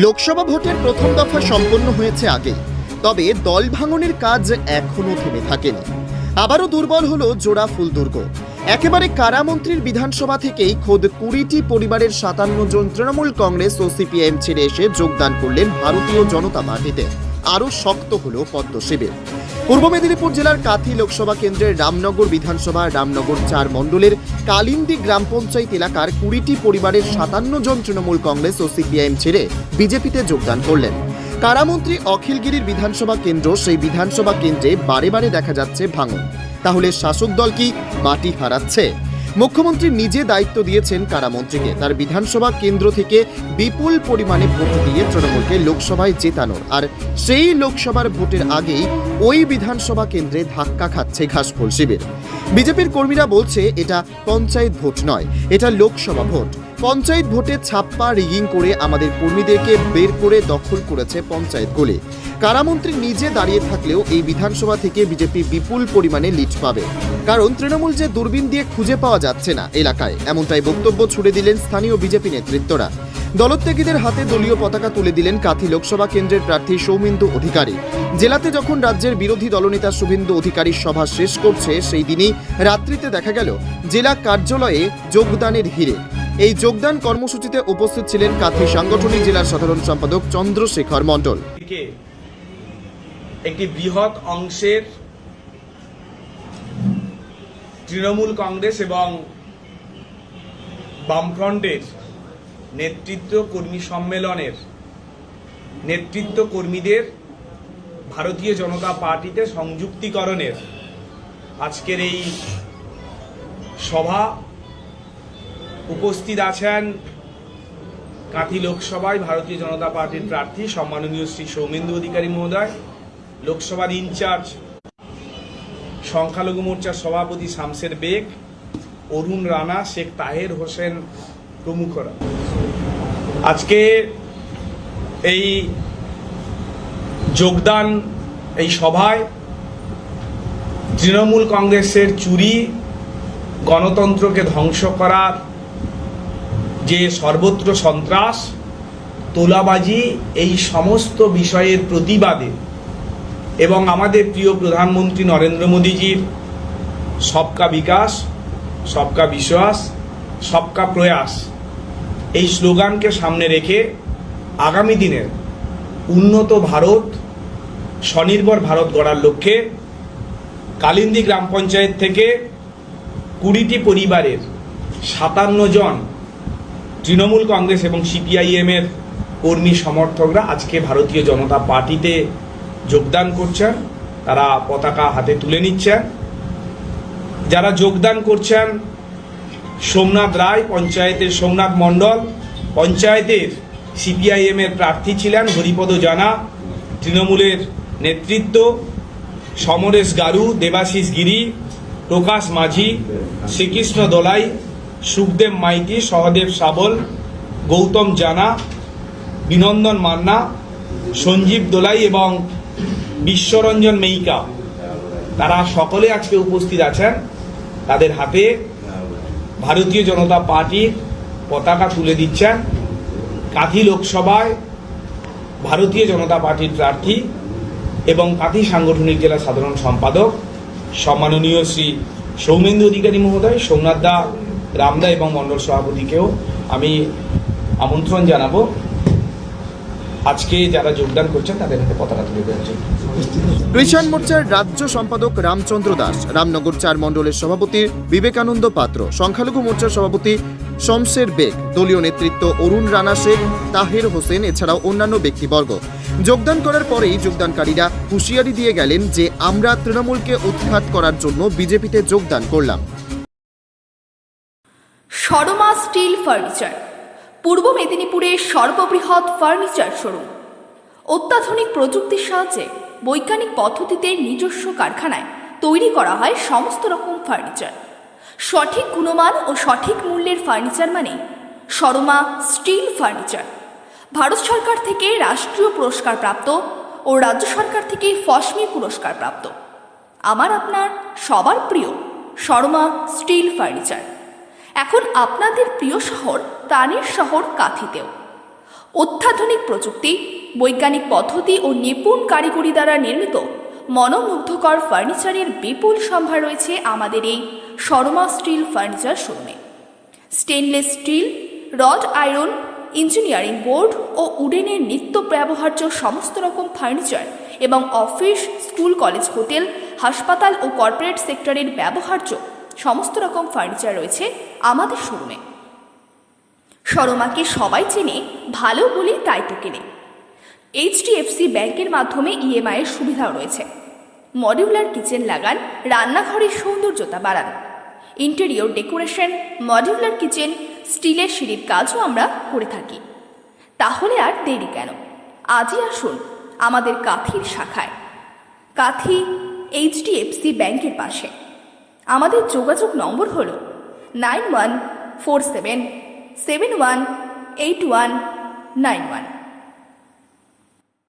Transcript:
লোকসভা ভোটের প্রথম দফা সম্পন্ন হয়েছে আগে তবে দল ভাঙনের কাজ এখনও থেমে থাকেনি। আবারও দুর্বল হল জোড়া ফুল দুর্গ একেবারে কারামন্ত্রীর বিধানসভা থেকেই খোদ কুড়িটি পরিবারের সাতান্ন জন তৃণমূল কংগ্রেস ও সিপিআইএম ছেড়ে এসে যোগদান করলেন ভারতীয় জনতা পার্টিতে। আরও শক্ত হল পদ্ম শিবির পূর্ব মেদিনীপুর জেলার কাথি লোকসভা কেন্দ্রের রামনগর বিধানসভা রামনগর চার মণ্ডলের কালিন্দি গ্রাম পঞ্চায়েত এলাকার কুড়িটি পরিবারের সাতান্ন জন তৃণমূল কংগ্রেস ও সিপিআইএম ছেড়ে বিজেপিতে যোগদান করলেন। কারামন্ত্রী অখিলগিরির বিধানসভা কেন্দ্র সেই বিধানসভা কেন্দ্রে বারে বারে দেখা যাচ্ছে ভাঙন। তাহলে শাসক দল কি মাটি হারাচ্ছে? মুখ্যমন্ত্রী নিজে দায়িত্ব দিয়েছেন কারামন্ত্রীকে। তার বিধানসভা কেন্দ্র থেকে বিপুল পরিমাণে ভোট দিয়ে তৃণমূলকে লোকসভায় জেতানোর। আর সেই লোকসভার ভোটের আগেই ওই বিধানসভা কেন্দ্রে ধাক্কা খাচ্ছে ঘাসফুল শিবির। বিজেপির কর্মীরা বলছে, এটা পঞ্চায়েত ভোট নয়, এটা লোকসভা ভোট। পঞ্চায়েত ভোটে ছাপ্পা রিগিং করে আমাদের কর্মীদেরকে বের করে দখল করেছে পঞ্চায়েত পঞ্চায়েতগুলি কারামন্ত্রী নিজে দাঁড়িয়ে থাকলেও এই বিধানসভা থেকে বিজেপি বিপুল পরিমাণে লিড পাবে। কারণ তৃণমূল যে দূরবীন দিয়ে খুঁজে পাওয়া যাচ্ছে না এলাকায়, এমনটাই বক্তব্য ছুড়ে দিলেন স্থানীয় বিজেপি নেতৃত্বরা। দলত্যাগীদের হাতে দলীয় পতাকা তুলে দিলেন কাথি লোকসভা কেন্দ্রের প্রার্থী সৌমেন্দু অধিকারী। জেলাতে যখন রাজ্যের বিরোধী দলনেতা শুভেন্দু অধিকারীর সভা শেষ করছে, সেই দিনই রাত্রিতে দেখা গেল, জেলা কার্যালয়ে যোগদানের হিরে এই যোগদান কর্মসূচিতে উপস্থিত ছিলেন কাথি সাংগঠনিক জেলার সাধারণ সম্পাদক চন্দ্রশেখর মণ্ডল। একটি বৃহৎ অংশের তৃণমূল কংগ্রেস এবং বামফ্রন্টের নেতৃত্ব কর্মী সম্মেলনের নেতৃত্ব কর্মীদের ভারতীয় জনতা পার্টিতে সংযুক্তিকরণের আজকের এই সভা উপস্থিত আছেন কাঁথি লোকসভায় ভারতীয় জনতা পার্টির প্রার্থী, সম্মাননীয় শ্রী সৌমেন্দু অধিকারী মহোদয়, লোকসভার ইনচার্জ, সংখ্যালঘু মোর্চার সভাপতি শামসের বেগ, অরুণ রানা, শেখ তাহের হোসেন প্রমুখরা। আজকে এই যোগদান, এই সভায় তৃণমূল কংগ্রেসের চুরি, গণতন্ত্রকে ধ্বংস করার যে সর্বত্র সন্ত্রাস, তোলাবাজি, এই সমস্ত বিষয়ের প্রতিবাদে এবং আমাদের প্রিয় প্রধানমন্ত্রী নরেন্দ্র মোদীজির সবকা বিকাশ, সবকা বিশ্বাস, সবকা প্রয়াস এই স্লোগানকে সামনে রেখে আগামী দিনের উন্নত ভারত, স্বনির্ভর ভারত গড়ার লক্ষ্যে কালিন্দি গ্রাম পঞ্চায়েত থেকে কুড়িটি পরিবারের সাতান্ন জন তৃণমূল কংগ্রেস এবং সিপিআইএম এর কর্মী সমর্থকরা আজকে ভারতীয় জনতা পার্টিতে যোগদান করছেন। তারা পতাকা হাতে তুলে নিচ্ছেন। যারা যোগদান করছেন, সোমনাথ রায়, পঞ্চায়েতের সোমনাথ মণ্ডল, পঞ্চায়েতের সিপিআইএম এর প্রার্থী ছিলেন হরিপদ জানা, তৃণমূলের নেতৃত্ব, সমরেশ গারু, দেবাশিস গিরি, প্রকাশ মাঝি, শ্রীকৃষ্ণ দোলাই সুখদেব মাইতি, সহদেব সাবল, গৌতম জানা, বিনন্দন মান্না, সঞ্জীব দোলাই এবং বিশ্বরঞ্জন মেইকা। তারা সকলে আজকে উপস্থিত আছেন। তাদের হাতে ভারতীয় জনতা পার্টির পতাকা তুলে দিচ্ছেন। কাঁথি লোকসভায় ভারতীয় জনতা পার্টির প্রার্থী এবং কাঁথি সাংগঠনিক জেলা সাধারণ সম্পাদক। সম্মাননীয় শ্রী সৌমেন্দু অধিকারী মহোদয় সোমনাথ দা রামদা এবং মণ্ডল সভাপতিকেও আমি আমন্ত্রণ জানাব। আজকে যারা যোগদান করছেন তাদের হাতে পতাকা তুলে দেওয়ার জন্য। কৃষাণ মোর্চার রাজ্য সম্পাদক রামচন্দ্র দাস, রামনগর চার মণ্ডলের সভাপতি বিবেকানন্দ পাত্র, সংখ্যালঘু মোর্চার সভাপতি শমশের বেগ, দলীয় নেতৃত্ব অরুণ রানা শেখ, তাহের হোসেন, এছাড়াও অন্যান্য ব্যক্তিবর্গ। যোগদান করার পরেই যোগদানকারীরা হুঁশিয়ারি দিয়ে গেলেন যে আমরা তৃণমূলকে উৎখাত করার জন্য বিজেপিতে যোগদান করলাম। শর্মা স্টিল ফার্নিচার, পূর্ব মেদিনীপুরের সর্ববৃহৎ ফার্নিচার শোরুম। অত্যাধুনিক প্রযুক্তির সাহায্যে বৈজ্ঞানিক পদ্ধতিতে নিজস্ব কারখানায় তৈরি করা হয় সমস্ত রকম ফার্নিচার। সঠিক গুণমান ও সঠিক মূল্যের ফার্নিচার মানে শর্মা স্টিল ফার্নিচার। ভারত সরকার থেকে রাষ্ট্রীয় পুরস্কার প্রাপ্ত ও রাজ্য সরকার থেকে ফসমি পুরস্কার প্রাপ্ত। আমার আপনার সবার প্রিয় শর্মা স্টিল ফার্নিচার। এখন আপনাদের প্রিয় শহর তানের শহর কাথিতেও। অত্যাধুনিক প্রযুক্তি, বৈজ্ঞানিক পদ্ধতি ও নিপুণ কারিগরি দ্বারা নির্মিত মনোমুগ্ধকর ফার্নিচারের বিপুল সম্ভার রয়েছে আমাদের এই শর্মা স্টিল ফার্নিচার শোরুমে। Stainless steel, rod iron, engineering board ও উডেনের নিত্য ব্যবহার্য সমস্ত রকম ফার্নিচার এবং অফিস, স্কুল, কলেজ, হোটেল, হাসপাতাল ও কর্পোরেট সেক্টরের ব্যবহার্য সমস্ত রকম ফার্নিচার রয়েছে আমাদের শোরুমে সরমাকে সবাই চেনে, ভালো বলেই তাই তো কেনে এইচডিএফসি ব্যাংকের মাধ্যমে ইএমআই এর সুবিধাও রয়েছে। মডিউলার কিচেন লাগান, রান্নাঘরের সৌন্দর্যতা বাড়ান। ইন্টেরিয়র ডেকোরেশন মডিউলার কিচেন স্টিলের সিঁড়ির কাজও আমরা করে থাকি। তাহলে আর দেরি কেন? আজই আসুন আমাদের কাথির শাখায়। কাথি এইচডিএফসি ব্যাংকের পাশে। আমাদের যোগাযোগ নম্বর হল nine one four seven seven one eight one nine one.